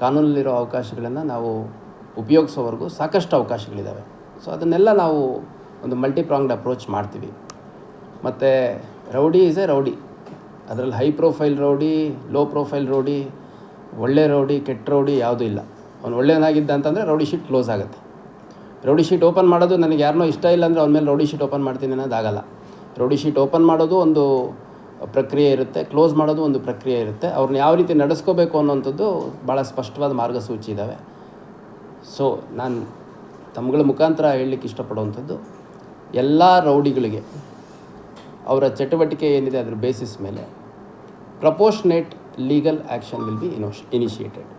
ಕಾನೂನಲ್ಲಿರೋ ಅವಕಾಶಗಳನ್ನು ನಾವು ಉಪಯೋಗಿಸೋವರೆಗೂ ಸಾಕಷ್ಟು ಅವಕಾಶಗಳಿದ್ದಾವೆ ಸೊ ಅದನ್ನೆಲ್ಲ ನಾವು ಒಂದು ಮಲ್ಟಿಪ್ರಾಂಗ್ಡ್ ಅಪ್ರೋಚ್ ಮಾಡ್ತೀವಿ. ಮತ್ತು ರೌಡಿ ಈಸ್ ಎ ರೌಡಿ. ಅದರಲ್ಲಿ high profile rowdy low profile rowdy, ಒಳ್ಳೆ ರೌಡಿ, ಕೆಟ್ಟ ರೌಡಿ ಯಾವುದೂ ಇಲ್ಲ. ಅವ್ನು ಒಳ್ಳೆಯನಾಗಿದ್ದ ಅಂತಂದರೆ ರೌಡಿ ಶೀಟ್ ಕ್ಲೋಸ್ ಆಗುತ್ತೆ. ರೌಡಿ ಶೀಟ್ ಓಪನ್ ಮಾಡೋದು ನನಗೆ ಯಾರನ್ನೋ ಇಷ್ಟ ಇಲ್ಲ ಅಂದರೆ ಅವ್ನ ಮೇಲೆ ರೌಡಿ ಶೀಟ್ ಓಪನ್ ಮಾಡ್ತೀನಿ ಅನ್ನೋದಾಗಲ್ಲ ರೌಡಿ ಶೀಟ್ ಓಪನ್ ಮಾಡೋದು ಒಂದು ಪ್ರಕ್ರಿಯೆ ಇರುತ್ತೆ ಕ್ಲೋಸ್ ಮಾಡೋದು ಒಂದು ಪ್ರಕ್ರಿಯೆ ಇರುತ್ತೆ. ಅವ್ರನ್ನ ಯಾವ ರೀತಿ ನಡೆಸ್ಕೋಬೇಕು ಅನ್ನೋಂಥದ್ದು ಭಾಳ ಸ್ಪಷ್ಟವಾದ ಮಾರ್ಗಸೂಚಿ ಇದ್ದಾವೆ ಸೊ ನಾನು ತಮ್ಮಗಳ ಮುಖಾಂತರ ಹೇಳಲಿಕ್ಕೆ ಇಷ್ಟಪಡುವಂಥದ್ದು ಎಲ್ಲ ರೌಡಿಗಳಿಗೆ ಅವರ ಚಟುವಟಿಕೆ ಏನಿದೆ ಅದರ ಬೇಸಿಸ್ ಮೇಲೆ proportionate legal action will be ಇನೋಶ್ initiated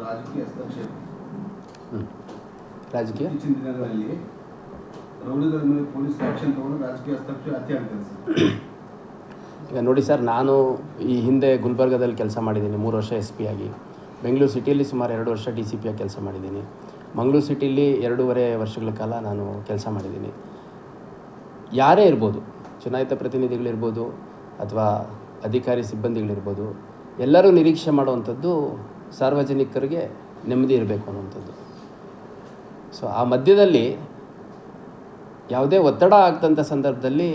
ರಾಜಕೀಯ ಹಸ್ತಕ್ಷೇಪ ರಾಜಕೀಯ ಇತ್ತೀಚಿನ ದಿನಗಳಲ್ಲಿ ರೌಡಿಗಳ ಪೊಲೀಸ್ ಆಕ್ಷನ್ ತಗೊಂಡು ರಾಜಕೀಯ ಹಸ್ತಕ್ಷೇಪ ಅತಿ ಆಗ್ತದೆ ಈಗ ನೋಡಿ ಸರ್, ನಾನು ಈ ಹಿಂದೆ ಗುಲ್ಬರ್ಗದಲ್ಲಿ ಕೆಲಸ ಮಾಡಿದ್ದೀನಿ, ಮೂರು ವರ್ಷ ಎಸ್ ಪಿ ಆಗಿ. ಬೆಂಗಳೂರು ಸಿಟಿಯಲ್ಲಿ ಸುಮಾರು ಎರಡು ವರ್ಷ ಡಿ ಸಿ ಪಿ ಆಗಿ ಕೆಲಸ ಮಾಡಿದ್ದೀನಿ. ಮಂಗಳೂರು ಸಿಟಿಯಲ್ಲಿ ಎರಡೂವರೆ ವರ್ಷಗಳ ಕಾಲ ನಾನು ಕೆಲಸ ಮಾಡಿದ್ದೀನಿ. ಯಾರೇ ಇರ್ಬೋದು, ಚುನಾಯಿತ ಪ್ರತಿನಿಧಿಗಳಿರ್ಬೋದು ಅಥವಾ ಅಧಿಕಾರಿ ಸಿಬ್ಬಂದಿಗಳಿರ್ಬೋದು, ಎಲ್ಲರೂ ನಿರೀಕ್ಷೆ ಮಾಡುವಂಥದ್ದು ಸಾರ್ವಜನಿಕರಿಗೆ ನೆಮ್ಮದಿ ಇರಬೇಕು ಅನ್ನುವಂಥದ್ದು. ಸೊ ಆ ಮಧ್ಯದಲ್ಲಿ ಯಾವುದೇ ಒತ್ತಡ ಆಗ್ತಂಥ ಸಂದರ್ಭದಲ್ಲಿ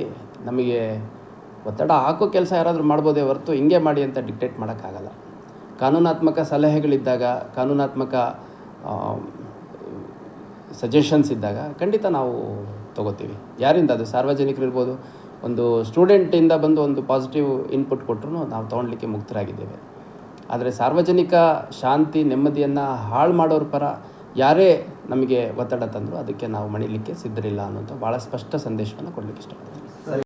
ನಮಗೆ ಒತ್ತಡ ಹಾಕೋ ಕೆಲಸ ಯಾರಾದರೂ ಮಾಡ್ಬೋದೇ ಹೊರತು ಹಿಂಗೆ ಮಾಡಿ ಅಂತ ಡಿಕ್ಟೇಟ್ ಮಾಡೋಕ್ಕಾಗಲ್ಲ. ಕಾನೂನಾತ್ಮಕ ಸಲಹೆಗಳಿದ್ದಾಗ, ಕಾನೂನಾತ್ಮಕ ಸಜೆಷನ್ಸ್ ಇದ್ದಾಗ ಖಂಡಿತ ನಾವು ತಗೋತೀವಿ. ಯಾರಿಂದ? ಅದು ಸಾರ್ವಜನಿಕರಿರ್ಬೋದು ಒಂದು ಸ್ಟೂಡೆಂಟಿಂದ ಬಂದು ಒಂದು ಪಾಸಿಟಿವ್ ಇನ್ಪುಟ್ ಕೊಟ್ಟರು ನಾವು ತೊಗೊಳ್ಲಿಕ್ಕೆ ಮುಕ್ತರಾಗಿದ್ದೇವೆ. ಆದರೆ ಸಾರ್ವಜನಿಕ ಶಾಂತಿ, ನೆಮ್ಮದಿಯನ್ನು ಹಾಳು ಮಾಡೋರ ಪರ ಯಾರೇ ನಮಗೆ ಒತ್ತಡ ತಂದರು ಅದಕ್ಕೆ ನಾವು ಮಣಿಲಿಕ್ಕೆ ಸಿದ್ಧರಿಲ್ಲ ಅನ್ನೋಂಥ ಭಾಳ ಸ್ಪಷ್ಟ ಸಂದೇಶವನ್ನು ಕೊಡಲಿಕ್ಕೆ ಇಷ್ಟಪಡ್ತೀನಿ.